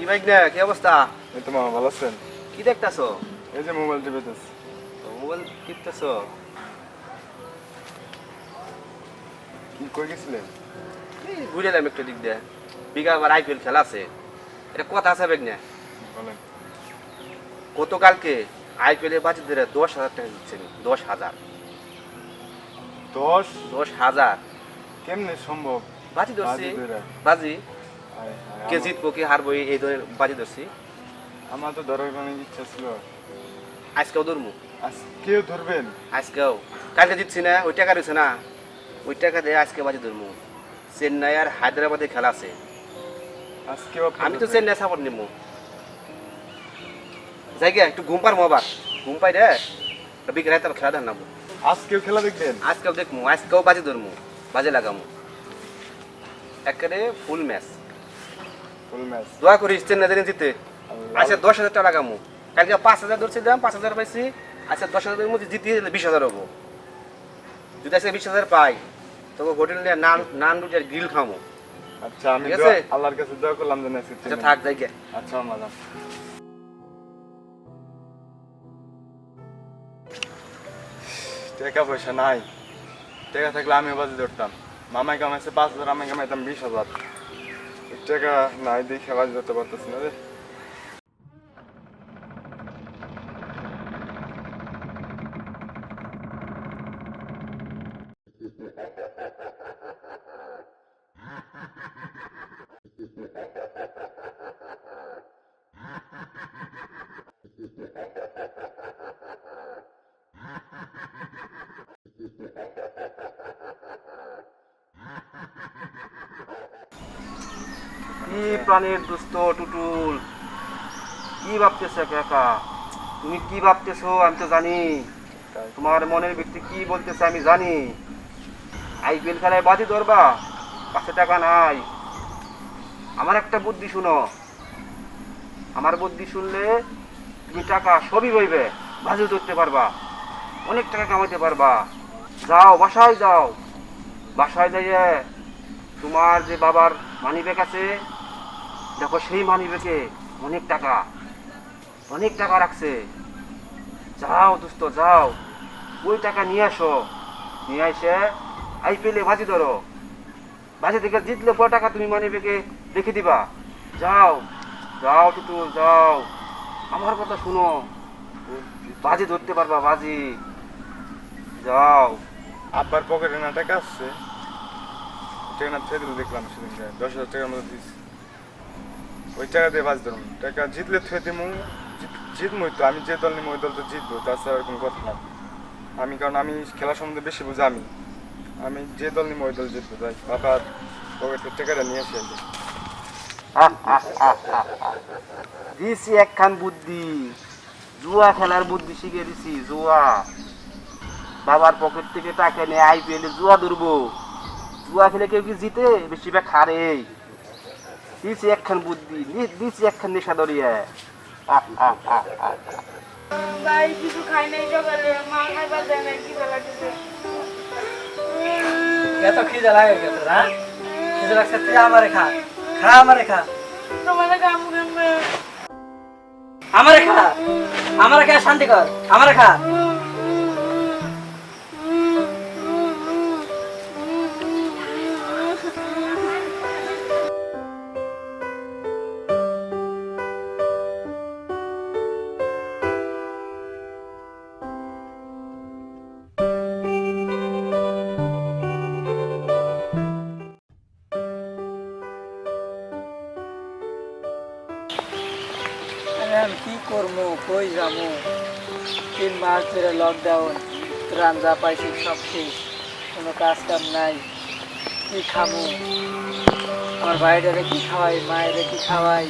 কি না কি অবস্থা? এই তো মামা ভালো আছেন? কি দেখতাছো? এই যে মোবাইল টিপেতেছি মোবাইল টিপতেছো? কি কই গেছিলেন? এই ঘুরে এলাম একটু দিক দিয়ে। বিঘা আবার আইপিএল খেলা আছে। এটা কথা আছে বেগ না বলেন। গতকালকে আইপিএল এর বাজিদের দশ হাজার টাকা দিচ্ছেন দশ হাজার। দশ? দশ হাজার। কেমনে সম্ভব? বাজি ধরছি। বাজি? কে জিতবো কে হারবো এই- ধরনের বাজি ধরছি। আমার তো ধরার অনেক ইচ্ছা ছিল। আজকেও ধরবো আজ কেউ ধরবেন? আজকেও। কালকে জিতছি না ওই টাকা রয়েছে না। ওই টাকা দিয়ে আজকে বাজি ধরবো চেন্নাই আর হায়দ্রাবাদে খেলা আছে। আজকেও আমি তো চেন্নাই সাপোর্ট নিবো যাই গে একটু ঘুম পারব আবার। ঘুম পাই রে বিকেলে তারপর খেলা দেন নাবো আজকেও খেলা দেখবেন? আজকেও দেখব আজকেও বাজি ধরবো বাজে লাগামো। একেবারে ফুল ম্যাচ দোয়া করিস চেন্নাই দিন জিতে। আচ্ছা দশ হাজার টাকা লাগামো। কালকে পাঁচ হাজার ধরছিলাম পাঁচ হাজার পাইছি। আচ্ছা দশ হাজারের মধ্যে জিতিয়ে বিশ হাজার হব। যদি আজকে বিশ হাজার পাই তবে হোটেল নান নান রুটি আর গ্রিল খামো আচ্ছা আমি? আল্লাহর কাছে দোয়া করলাম যেন আচ্ছা থাক যাই আচ্ছা টাকা পয়সা নাই। টাকা থাকলে আমিও বাজে ধরতাম। মামাই কামাইছে পাঁচ হাজার আমি কামাইতাম বিশ হাজার। এই টাকা নাই দেখে বাজে ধরতে পারতেছি না রে। প্রাণের দুস্থ টুটুল। কি ভাবতেছো একা একা? তুমি কি ভাবতেছো? আমি তো জানি। তোমার মনের ব্যক্তি কি বলতেছে আমি জানি। আইপিএল খেলায় বাজি ধরবা, কাছে টাকা নাই। আমার একটা বুদ্ধি শুনো। আমার বুদ্ধি শুনলে তুমি টাকা সবই বইবে, বাজি ধরতে পারবা, অনেক টাকা কামাইতে পারবা। যাও, বাসায় যাও। বাসায় যাইয়ে তোমার যে বাবার মানি ব্যাগ আছে দেখো, সেই মানি ব্যাগে অনেক টাকা অনেক টাকা রাখছে। যাও দোস্ত যাও। ওই টাকা নিয়ে আসো। নিয়ে এসে আইপিএলে বাজি ধরো। বাজি থেকে জিতলে কয় টাকা তুমি মানি ব্যাগে রেখে দিবা। যাও যাও টুটু যাও। আমার কথা শুনো। বাজি ধরতে পারবা, বাজি। যাও। আব্বার পকেটে না, টাকা আসছে ট্রেনার থেকে দেখলাম সেদিন দশ হাজার টাকার মতো দিয়েছি। ওই টাকা দিয়ে বাজ ধরুন টাকা জিতলে থুয়ে দিমু, জিত- জিতমুই তো, আমি যে দল নিমু, ওই দল তো জিতবো, তাছাড়া কোনো কথা না। আমি, কারণ আমি খেলা সম্বন্ধে বেশি বুঝি, আমি। আমি যে দল নিমু, ওই দল জিতবো, তাই। বাবার পকেটের টাকাটা নিয়ে আসি দিছি একখান বুদ্ধি, জুয়া খেলার বুদ্ধি শিখে দিছি, জুয়া। বাবার পকেট থেকে টাকা নিয়ে আইপিএল জুয়া ধরবো। জুয়া খেলে কেউ কি জিতে? বেশিরভাগ হারে দিছি একখান বুদ্ধি দিছি একখান নেশা ধরিয়ে। ভাই কিছু খাই নাই সকালে মা খাইবার দেয় না কি লাগছে। এত খিদে লাগে গেছে না খিদে লাগছে তুই আমারে খা খা আমারে খা। তোমার কাম আমারে খা আমারে খা শান্তি কর আমারে খা। আমি কি করব? কই যাব? তিন মাস ধরে লকডাউন ত্রাণ যা পাইছি সব শেষ। কোনো কাজ কাম নাই। কি খাব? আমার ভাইটারে কি খাওয়াই, মায়েরে কি খাওয়াই?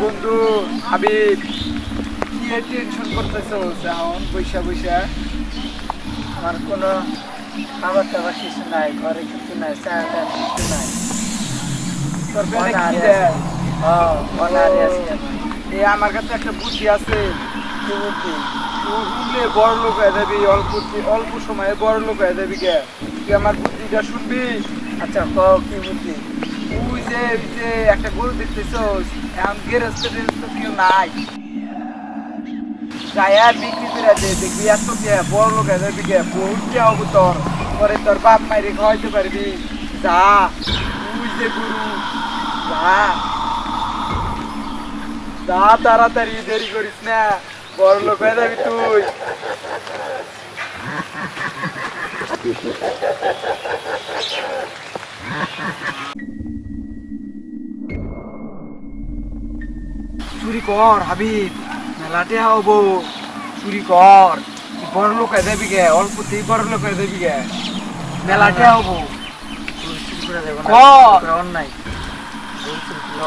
বন্ধু হাবিব কি টেনশন করতেছো এখন বৈশা বৈশা আমার কোনো খাবার টাবার কিছু নাই ঘরে কিছু নাই চা কিছু নাই। আমার কাছে একটা বুদ্ধি আছে। শুনলে বড় লোক হয়ে যাবি, অল্প অল্প বড় লোক হয়ে যাবি তুই আমার শুনবি? আচ্ছা কি তুই যে একটা গরু এখন টেরস্ত কেউ নাই। বিক্রি বড় লোক যাবি বহুত পরে তোর বাপ মাইরে খাওয়াইতে পারবি। যা, তুই যে গুরু, যা। যা, তাড়াতাড়ি দেরি করিস না। বড় লোক হয়ে যাবি তুই। চুরি কর হাবিব মেলাতে হব চুরি কর। বড় লোক হয়ে যাবি গে অল্পতেই বড় লোক হয়ে যাবি গে। মেলাতে হব চুরি করে দেবো। অন্যায়।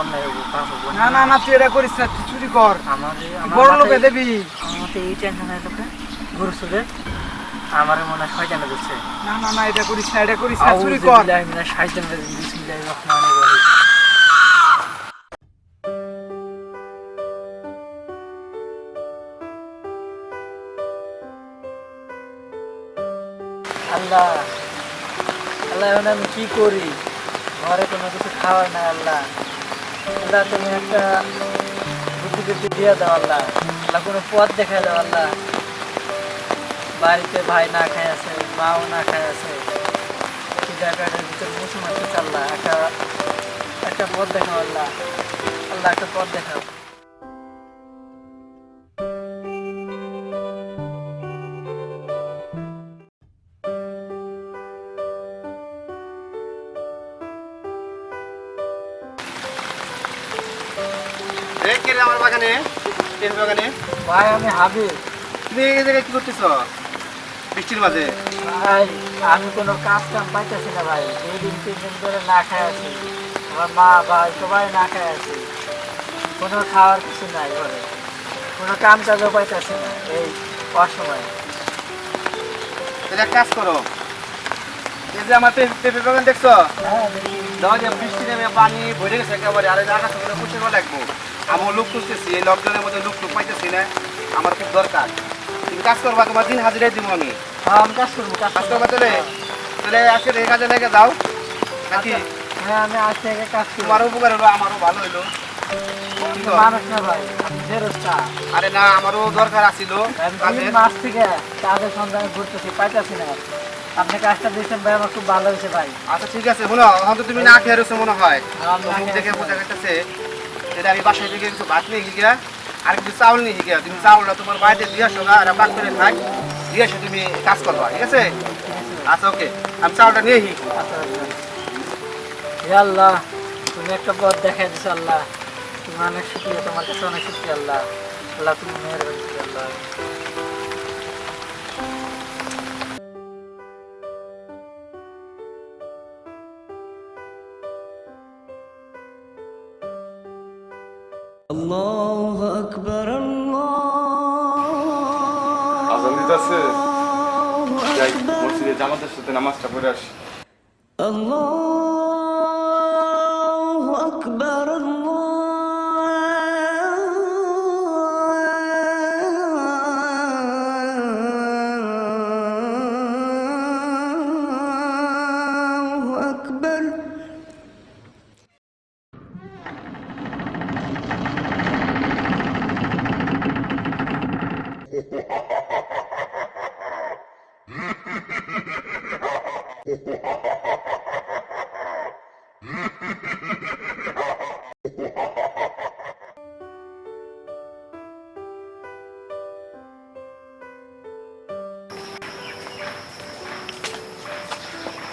অন্যায় হব হব না না না তুই এটা করিস না তুই চুরি কর। আমার বড় লোক আমার মতে এই টেনশন হয় তোকে গরু চুরে আমার মনে হয় শয়তানে দিচ্ছে না না না এটা করিস না এটা করিস না চুরি কর। আল্লাহ আল্লাহ এখন আমি কি করি? ঘরে কোনো কিছু খাওয়াই না আল্লাহ। আল্লাহ, তুমি একটা বুদ্ধি বুদ্ধি দিয়ে দাও আল্লাহ। কোনো পথ দেখা দাও আল্লাহ। বাড়িতে ভাই না খাই আছে, মাও না খাই আছে। জায়গাটার ভিতরে মুসুম আছে আল্লাহ। একটা একটা পথ দেখাও আল্লাহ। আল্লাহ, একটা পথ দেখাও। বাগানে এর বাগানে? ভাই আমি হাবিব। তুমি এই জায়গায় কি করতেছ? বৃষ্টির মাঝে? ভাই আমি কোনো কাজ কাম পাইতেছি না ভাই। দুই দিন তিন দিন ধরে না খাই আছি। আমার মা ভাই সবাই না খাই আছি। কোনো খাওয়ার কিছু নাই ঘরে। কোনো কাম কাজও পাইতেছি না এই অসময়। এক কাজ করো। এই যে আমার পেঁপে বাগান দেখছ? দেখো যে বৃষ্টি নেমে পানি ভরে গেছে একেবারে। আর আকাশ করে পুষে লাগবো। আমার লোক খুঁজতেছি এই লকডাউনের মধ্যে লোক লোক পাইতেছি না। আমার খুব দরকার। তুমি কাজ করবা তোমার দিন হাজিরাই দিব আমি। হ্যাঁ আমি কাজ করব কাজ করব। তাহলে? তাহলে আজকে এই কাজে লেগে যাও। নাকি? হ্যাঁ আমি আজ থেকে কাজ তোমারও উপকার হলো আমারও ভালো হলো। তো? আরে না আমারও দরকার তিন মাস থেকে কাজের সন্ধানে ঘুরতেছি পাইতেছি না। আপনি কাজটা দিয়েছেন ভাই আমার খুব ভালো হয়েছে ভাই। আচ্ছা ঠিক আছে শোনো হয়তো তুমি না খেয়ে রয়েছো মনে হয়। আমি মুখ দেখে বোঝা যাচ্ছে এটা আমি বাসায় থেকে কিছু ভাত নিয়ে গিয়া আর কিছু চাউল নিয়ে গিয়া, তুমি চাউলটা তোমার বাড়িতে দিয়ে আসো আর পাক করে থাক দিয়ে এসে তুমি কাজ করবা, ঠিক আছে? আচ্ছা ওকে আমি চাউলটা নিয়ে হি হে আল্লাহ, তুমি একটা পথ দেখাই দিছো আল্লাহ। তুমি অনেক শুক্রিয়া, তোমার কাছে অনেক শুক্রিয়া আল্লাহ। আল্লাহ, তুমি মেয়ের করো আল্লাহ আজান দিতেছে। যাই মসজিদে জামাতের সাথে নামাজটা পড়ে আসি।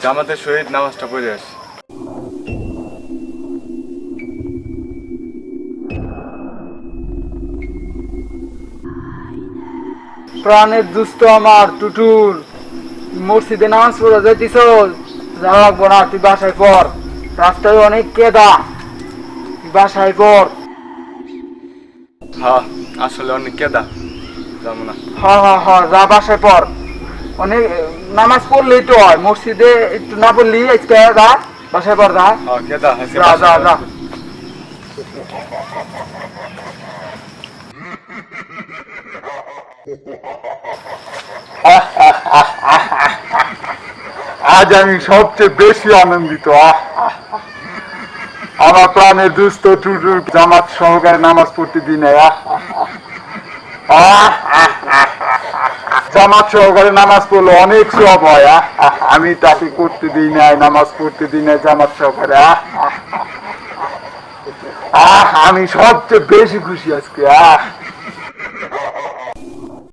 জামাতের সহিত নামাজটা পড়ে আসি। প্রাণের দুস্থ আমার টুটুল মসজিদে নামাজ পড়া যাইতিস যাওয়া লাগবো না তুই বাসায় পর রাস্তায় অনেক কেদা তুই বাসায় পর হ্যাঁ আসলে অনেক কেদা যাব না। হ্যাঁ হ্যাঁ হ্যাঁ যা বাসায় পর অনেক নামাজ পড়লেই তো হয় মসজিদে একটু না পড়লি আজকে যা বাসায় পর যা হ্যাঁ আজ আমি সবচেয়ে বেশি আনন্দিত আহ! আমার প্রাণের দুস্থ টুটুর জামাত সহকারে নামাজ পড়তে দিই নাই আহ! আহ! জামাত সহকারে নামাজ পড়ল অনেক সব হয় আমি তাকে করতে দিই নাই, নামাজ পড়তে দিই নাই জামাত সহকারে আহ! আহ! আমি সবচেয়ে বেশি খুশি আজকে আহ